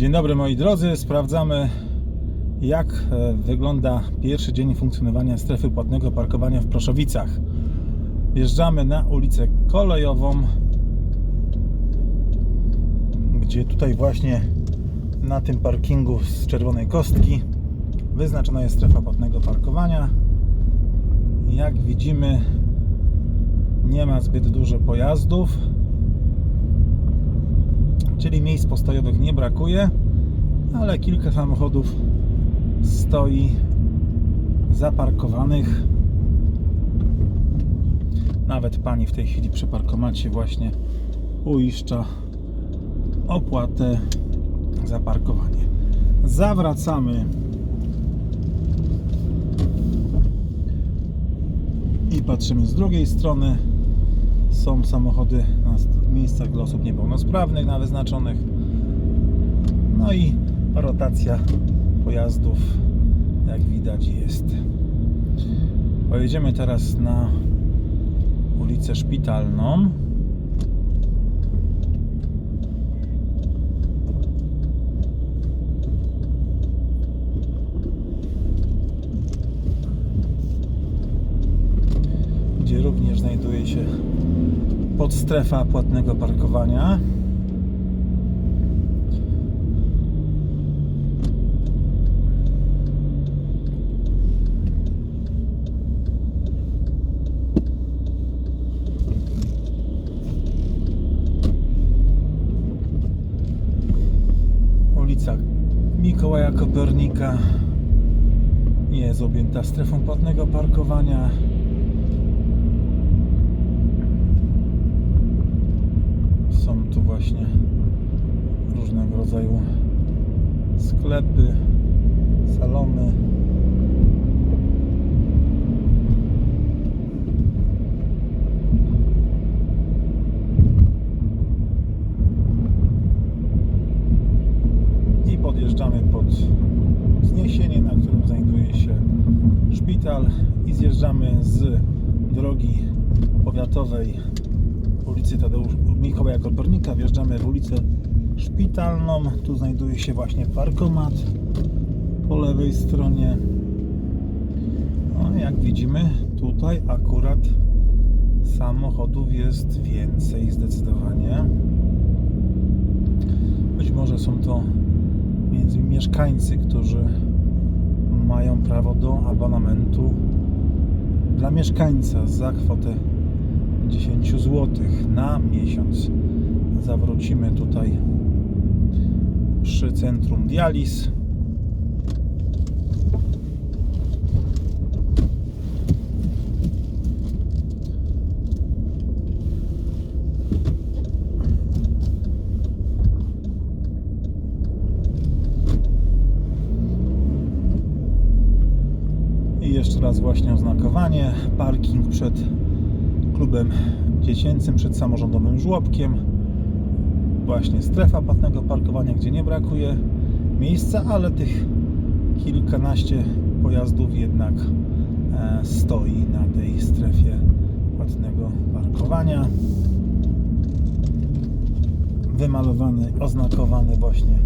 Dzień dobry moi drodzy, sprawdzamy jak e, wygląda pierwszy dzień funkcjonowania strefy płatnego parkowania w Proszowicach. Wjeżdżamy na ulicę Kolejową, gdzie tutaj właśnie na tym parkingu z czerwonej kostki wyznaczona jest strefa płatnego parkowania. Jak widzimy nie ma zbyt dużo pojazdów czyli miejsc postojowych nie brakuje, ale kilka samochodów stoi zaparkowanych. Nawet pani w tej chwili przy parkomacie właśnie uiszcza opłatę za parkowanie. Zawracamy i patrzymy z drugiej strony są samochody na miejscach dla osób niepełnosprawnych na wyznaczonych. No i rotacja pojazdów jak widać jest. Pojedziemy teraz na ulicę Szpitalną. Gdzie również znajduje się podstrefa płatnego parkowania. Ulica Mikołaja Kopernika nie jest objęta strefą płatnego parkowania. Są tu właśnie różnego rodzaju sklepy, salony. I podjeżdżamy pod wzniesienie, na którym znajduje się szpital i zjeżdżamy z drogi powiatowej ulicy Tadeusz Mikołaja Kopernika wjeżdżamy w ulicę Szpitalną. Tu znajduje się właśnie parkomat po lewej stronie. No, jak widzimy, tutaj akurat samochodów jest więcej zdecydowanie. Być może są to między mieszkańcy, którzy mają prawo do abonamentu dla mieszkańca za kwotę 10 zł na miesiąc. Zawrócimy tutaj przy centrum Dialis. I jeszcze raz właśnie oznakowanie. Parking przed klubem dziecięcym, przed samorządowym żłobkiem. Właśnie strefa płatnego parkowania, gdzie nie brakuje miejsca, ale tych kilkanaście pojazdów jednak e, stoi na tej strefie płatnego parkowania. Wymalowany, oznakowany właśnie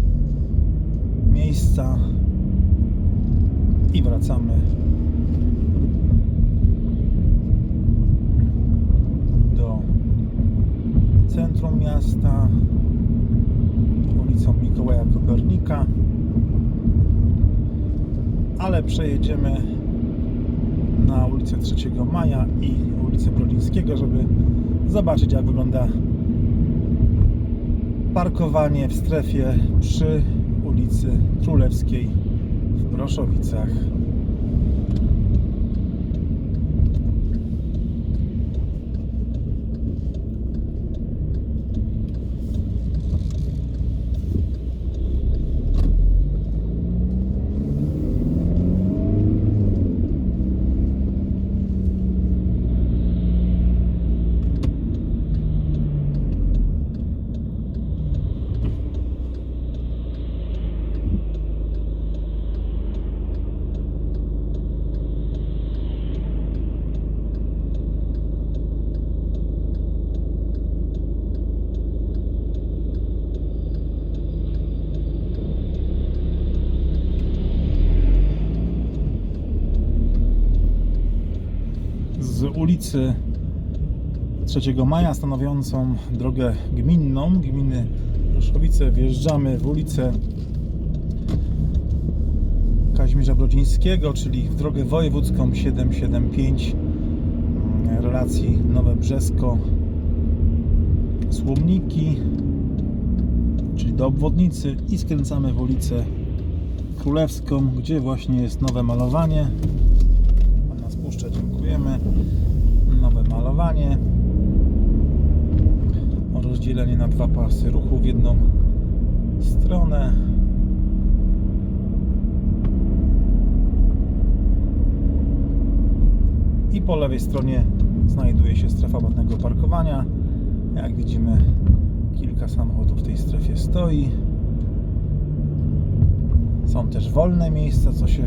miejsca. I wracamy. Do centrum miasta ulicą Mikołaja Kopernika ale przejedziemy na ulicę 3 Maja i ulicę Brodzińskiego, żeby zobaczyć jak wygląda parkowanie w strefie przy ulicy Królewskiej w Proszowicach. Ulicy 3 Maja stanowiącą drogę gminną. Gminy Rzeszowice wjeżdżamy w ulicę Kazimierza Brodzińskiego, czyli w drogę wojewódzką 775 mm, relacji Nowe Brzesko Słomniki czyli do obwodnicy i skręcamy w ulicę Królewską, gdzie właśnie jest nowe malowanie. Pan nas puszcza, Nowe malowanie. Rozdzielenie na dwa pasy ruchu w jedną stronę. I po lewej stronie znajduje się strefa płatnego parkowania. Jak widzimy, kilka samochodów w tej strefie stoi. Są też wolne miejsca, co się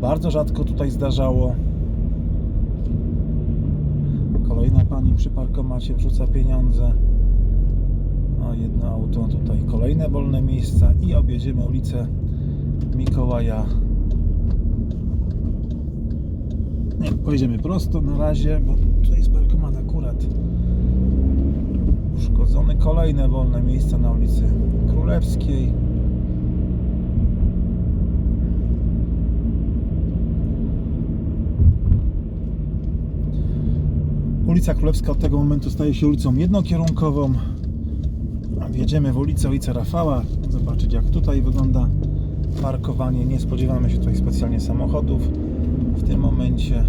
bardzo rzadko tutaj zdarzało. Kolejna pani przy parkomacie wrzuca pieniądze. A jedno auto tutaj, kolejne wolne miejsca i objedziemy ulicę Mikołaja. Nie, pojedziemy prosto na razie, bo tutaj jest parkomat akurat uszkodzony. Kolejne wolne miejsca na ulicy Królewskiej. Ulica Królewska od tego momentu staje się ulicą jednokierunkową. Wjedziemy w ulicę ojca Rafała, zobaczyć jak tutaj wygląda parkowanie. Nie spodziewamy się tutaj specjalnie samochodów w tym momencie,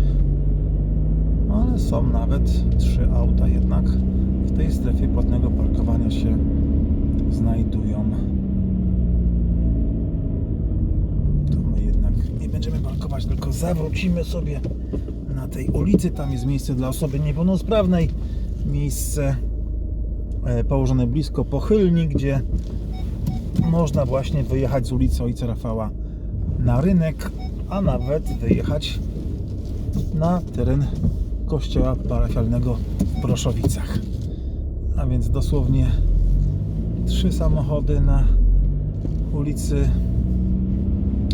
ale są nawet trzy auta jednak w tej strefie płatnego parkowania się znajdują. To my jednak nie będziemy parkować, tylko zawrócimy sobie na tej ulicy. Tam jest miejsce dla osoby niepełnosprawnej. Miejsce e, położone blisko pochylni, gdzie można właśnie wyjechać z ulicy Ojca Rafała na rynek, a nawet wyjechać na teren kościoła parafialnego w Proszowicach. A więc dosłownie trzy samochody na ulicy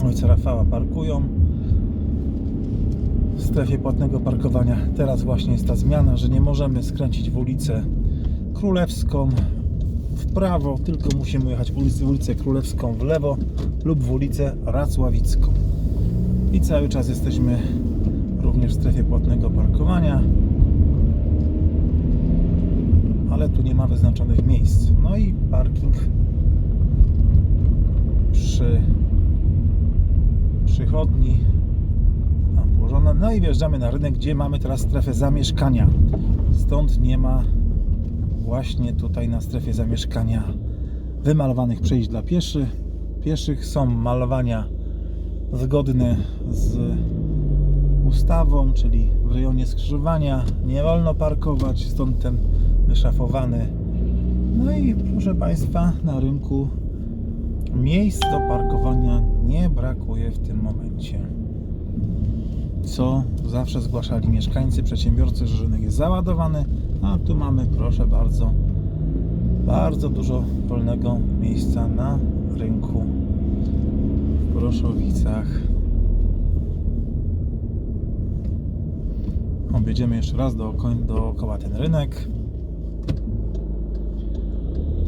Ojca Rafała parkują strefie płatnego parkowania. Teraz właśnie jest ta zmiana, że nie możemy skręcić w ulicę Królewską w prawo, tylko musimy jechać ulicę, ulicę Królewską w lewo lub w ulicę Racławicką. I cały czas jesteśmy również w strefie płatnego parkowania, ale tu nie ma wyznaczonych miejsc. No i parking przy przychodni No i wjeżdżamy na rynek, gdzie mamy teraz strefę zamieszkania. Stąd nie ma właśnie tutaj na strefie zamieszkania wymalowanych przejść dla pieszy. pieszych. Są malowania zgodne z ustawą, czyli w rejonie skrzyżowania nie wolno parkować, stąd ten wyszafowany. No i proszę Państwa, na rynku miejsc do parkowania nie brakuje w tym momencie. Co zawsze zgłaszali mieszkańcy, przedsiębiorcy, że rynek jest załadowany, a tu mamy, proszę bardzo, bardzo dużo wolnego miejsca na rynku w Proszowicach. Objedziemy jeszcze raz dookoła, dookoła ten rynek.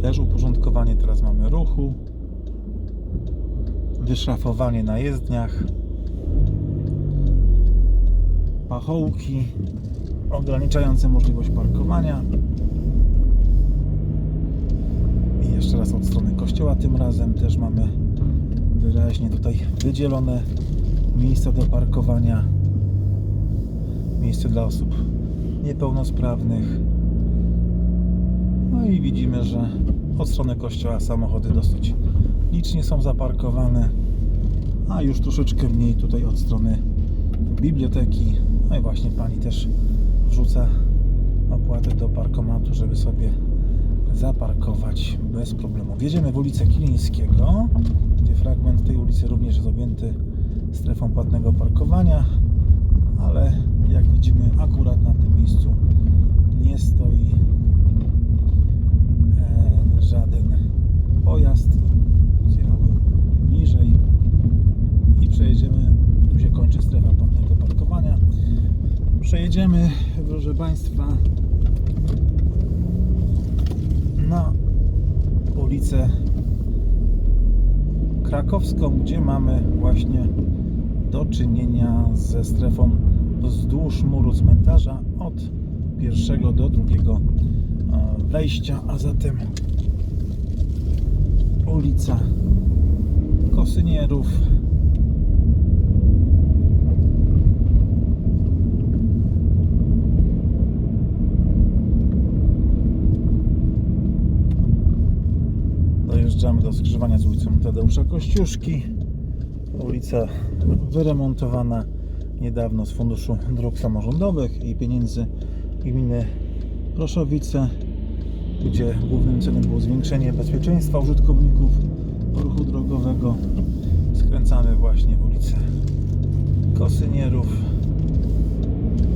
Też uporządkowanie teraz mamy ruchu. Wyszrafowanie na jezdniach. Pachołki ograniczające możliwość parkowania. I jeszcze raz od strony kościoła tym razem też mamy wyraźnie tutaj wydzielone miejsca do parkowania. Miejsce dla osób niepełnosprawnych. No i widzimy, że od strony kościoła samochody dosyć licznie są zaparkowane, a już troszeczkę mniej tutaj od strony biblioteki. No i właśnie pani też wrzuca opłatę do parkomatu, żeby sobie zaparkować bez problemu. Wjedziemy w ulicę Kilińskiego, gdzie fragment tej ulicy również jest objęty strefą płatnego parkowania, ale jak widzimy akurat na tym miejscu nie stoi e, żaden pojazd. Zjechały niżej i przejedziemy. Tu się kończy strefa płatnego parkowania. Przejedziemy, proszę Państwa, na ulicę krakowską, gdzie mamy właśnie do czynienia ze strefą wzdłuż muru cmentarza od pierwszego do drugiego e, wejścia, a zatem ulica Kosynierów. Dojeżdżamy do skrzyżowania z ulicą Tadeusza Kościuszki. Ulica wyremontowana niedawno z Funduszu Dróg Samorządowych i pieniędzy gminy Proszowice, gdzie głównym celem było zwiększenie bezpieczeństwa użytkowników ruchu drogowego. Skręcamy właśnie w ulicę Kosynierów,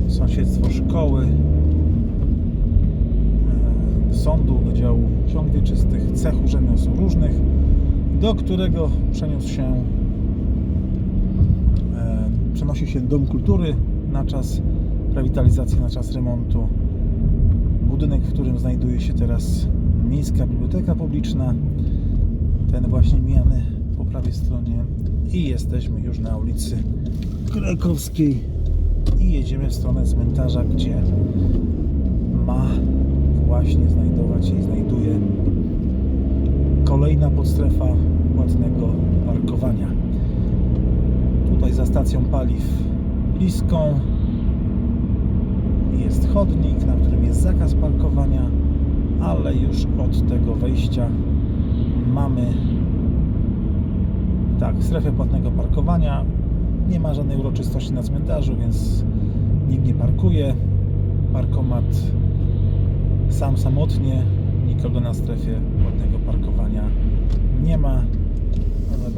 sąsiedztwo szkoły, e, sądu, Wydziału Ksiąg Wieczystych, cechu rzemiosł różnych, do którego przeniósł się przenosi się Dom Kultury na czas rewitalizacji, na czas remontu. Budynek, w którym znajduje się teraz Miejska Biblioteka Publiczna. Ten właśnie mijany po prawej stronie. I jesteśmy już na ulicy Krakowskiej. I jedziemy w stronę cmentarza, gdzie ma właśnie znajdować się i znajduje kolejna podstrefa płatnego parkowania tutaj za stacją paliw bliską jest chodnik, na którym jest zakaz parkowania, ale już od tego wejścia mamy tak, strefę płatnego parkowania. Nie ma żadnej uroczystości na cmentarzu, więc nikt nie parkuje. Parkomat sam samotnie, nikogo na strefie płatnego parkowania nie ma.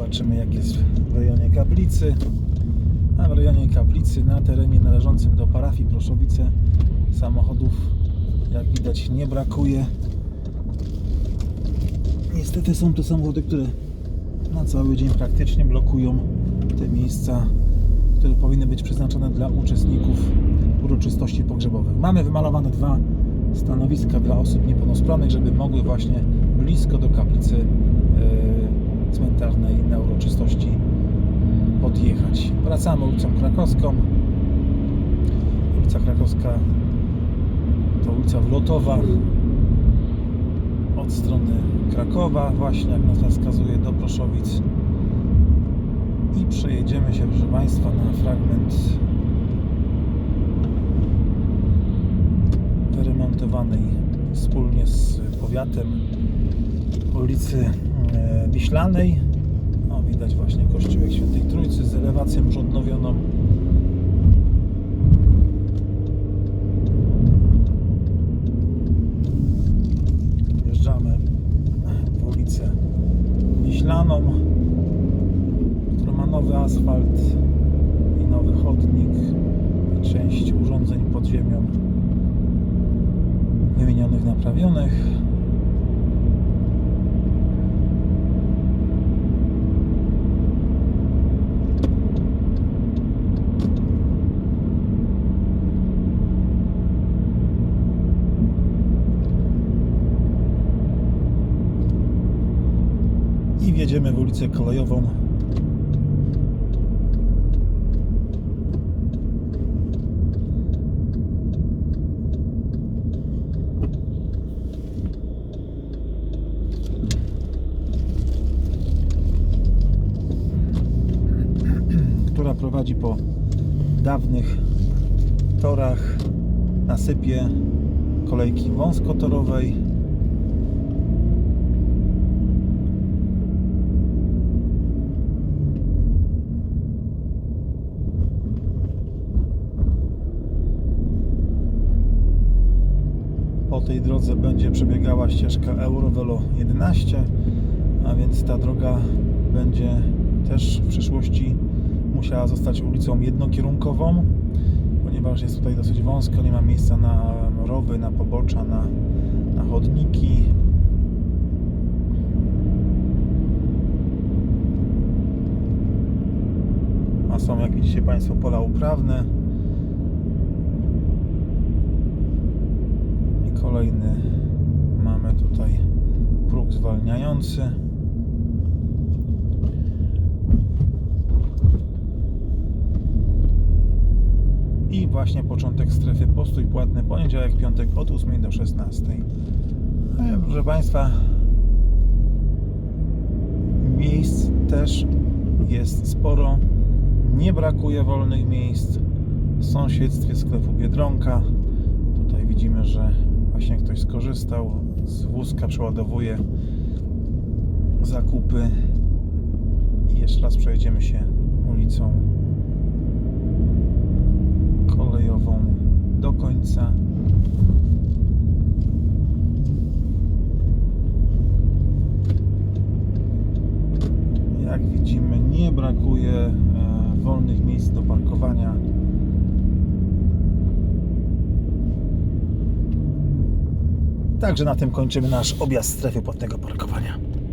Zobaczymy jak jest w rejonie Kaplicy. A w rejonie Kaplicy na terenie należącym do parafii Proszowice samochodów jak widać nie brakuje. Niestety są to samochody, które na cały dzień praktycznie blokują te miejsca, które powinny być przeznaczone dla uczestników uroczystości pogrzebowych. Mamy wymalowane dwa stanowiska dla osób niepełnosprawnych, żeby mogły właśnie blisko do kaplicy e, cmentarnej na uroczystości podjechać. Wracamy ulicą Krakowską. Ulica Krakowska to ulica Wlotowa od strony Krakowa, właśnie jak nazwa wskazuje, do Proszowic. I przejedziemy się, proszę Państwa, na fragment wyremontowanej wspólnie z powiatem ulicy Wiślanej. O, widać właśnie kościółek Świętej Trójcy z elewacją odnowioną. Wjeżdżamy w ulicę Wiślaną, która ma nowy asfalt i nowy chodnik i część urządzeń pod ziemią wymienionych, naprawionych. I wjedziemy w ulicę kolejową. która prowadzi po dawnych torach, nasypie kolejki wąskotorowej. Po tej drodze będzie przebiegała ścieżka Eurovelo 11, a więc ta droga będzie też w przyszłości musiała zostać ulicą jednokierunkową, ponieważ jest tutaj dosyć wąsko, nie ma miejsca na rowy, na pobocza, na, na chodniki. A są, jak widzicie Państwo, pola uprawne. I kolejny mamy tutaj próg zwalniający. Właśnie początek strefy postój płatny poniedziałek, piątek od 8 do 16. E, Proszę Państwa, miejsc też jest sporo. Nie brakuje wolnych miejsc w sąsiedztwie sklepu Biedronka. Tutaj widzimy, że właśnie ktoś skorzystał z wózka, przeładowuje zakupy. I jeszcze raz przejdziemy się ulicą kolejową do końca. Jak widzimy, nie brakuje e, wolnych miejsc do parkowania. Także na tym kończymy nasz objazd strefy płatnego parkowania.